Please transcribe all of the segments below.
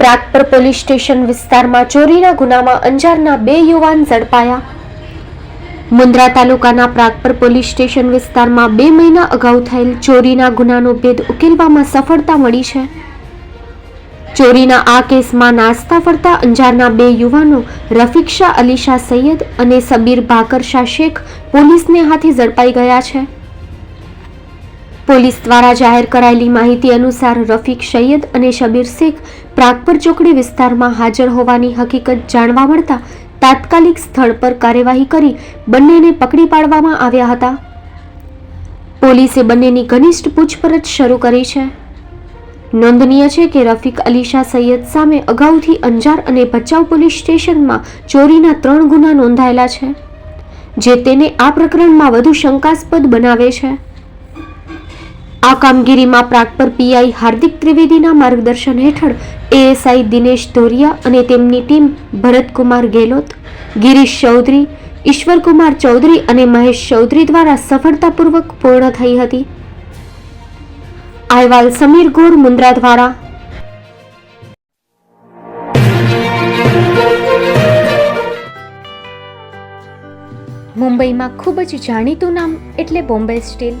Pragpar police station વિસ્તારમાં ચોરીના ગુનામાં અંજારના બે યુવાન ઝડપાયા. મુન્દ્રા તાલુકાના પ્રાગપર પોલીસ સ્ટેશન વિસ્તારમાં બે મહિના અગાઉ થયેલ ચોરીના ગુનાનો ભેદ ઉકેલવામાં સફળતા મળી છે. ચોરીના આ કેસમાં નાસ્તા ફરતા અંજારના બે યુવાનો રફીક શાહ અલી સૈયદ અને સબીર ભાકર શાહ શેખ પોલીસને હાથે ઝડપાઈ ગયા છે. પોલીસ દ્વારા જાહેર કરાયેલી માહિતી અનુસાર રફીક સૈયદ અને શબીર શેખ પ્રાગપર ચોકડી વિસ્તારમાં હાજર હોવાની હકીકત જાણવા મળતા તાત્કાલિક સ્થળ પર કાર્યવાહી કરી બંનેને પકડી પાડવામાં આવ્યા હતા. પોલીસે બંનેની ઘનિષ્ઠ પૂછપરછ શરૂ કરી છે. નોંધનીય છે કે રફીક અલીશા સૈયદ સામે અગાઉથી અંજાર અને ભચાઉ પોલીસ સ્ટેશનમાં ચોરીના ત્રણ ગુના નોંધાયેલા છે, જે તેને આ પ્રકરણમાં વધુ શંકાસ્પદ બનાવે છે. આ કામગીરીમાં પ્રાગપર પીઆઈ હાર્દિક ત્રિવેદીના માર્ગદર્શન હેઠળ એએસઆઈ દિનેશ ધોરિયા અને તેમની ટીમ ભરતકુમાર ગેલોત ગિરીશ ચૌધરી, ઈશ્વરકુમાર ચૌધરી અને મહેશ ચૌધરી દ્વારા સફળતાપૂર્વક પૂર્ણ થઈ હતી. અહેવાલ સમીર ગોર, મુન્દ્રા દ્વારા. મુંબઈમાં ખૂબ જ જાણીતું નામ એટલે Bombay steel.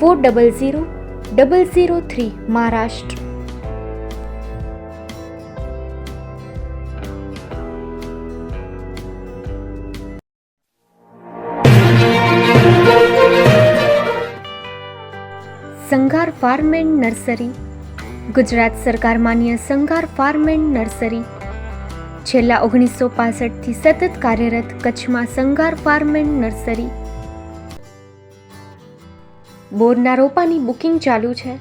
Four double zero double zero three Maharashtra. Sanghar farm and nursery. Gujarat સરકાર માન્ય સંઘાર ફાર્મ એન્ડ નર્સરી. છેલ્લા ઓગણીસો પાસઠથી સતત કાર્યરત કચ્છમાં સંઘાર ફાર્મ એન્ડ નર્સરી. બોરના રોપાની બુકિંગ ચાલુ છે.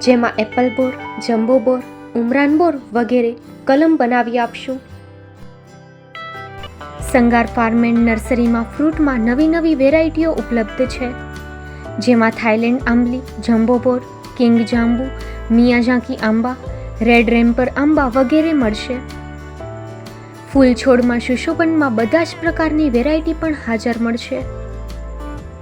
જેમાં એપલ બોર, જમ્બો બોર, ઉમરાન બોર વગેરે કલમ બનાવી આપશું. સંગાર ફાર્મ એન્ડ નર્સરીમાં ફ્રૂટમાં નવી નવી વેરાયટીઓ ઉપલબ્ધ છે. જેમાં થાઈલેન્ડ આંબલી, જમ્બો બોર, કિંગ જાંબુ મિયાઝાંકી આંબા, રેડ રેમ્પર આંબા વગેરે મળશે. ફૂલ છોડમાં સુશોભનમાં બધા જ પ્રકારની વેરાયટી પણ હાજર મળશે.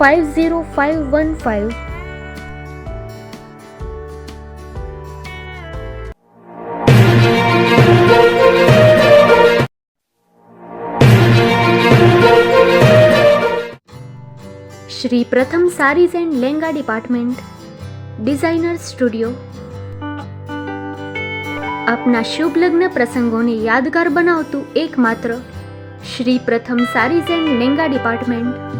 five zero five one five Shri Pratham saris and langa department designer studio આપના શુભ લગ્ન પ્રસંગોને યાદગાર બનાવતું એકમાત્ર Shri Pratham sarees and lehenga department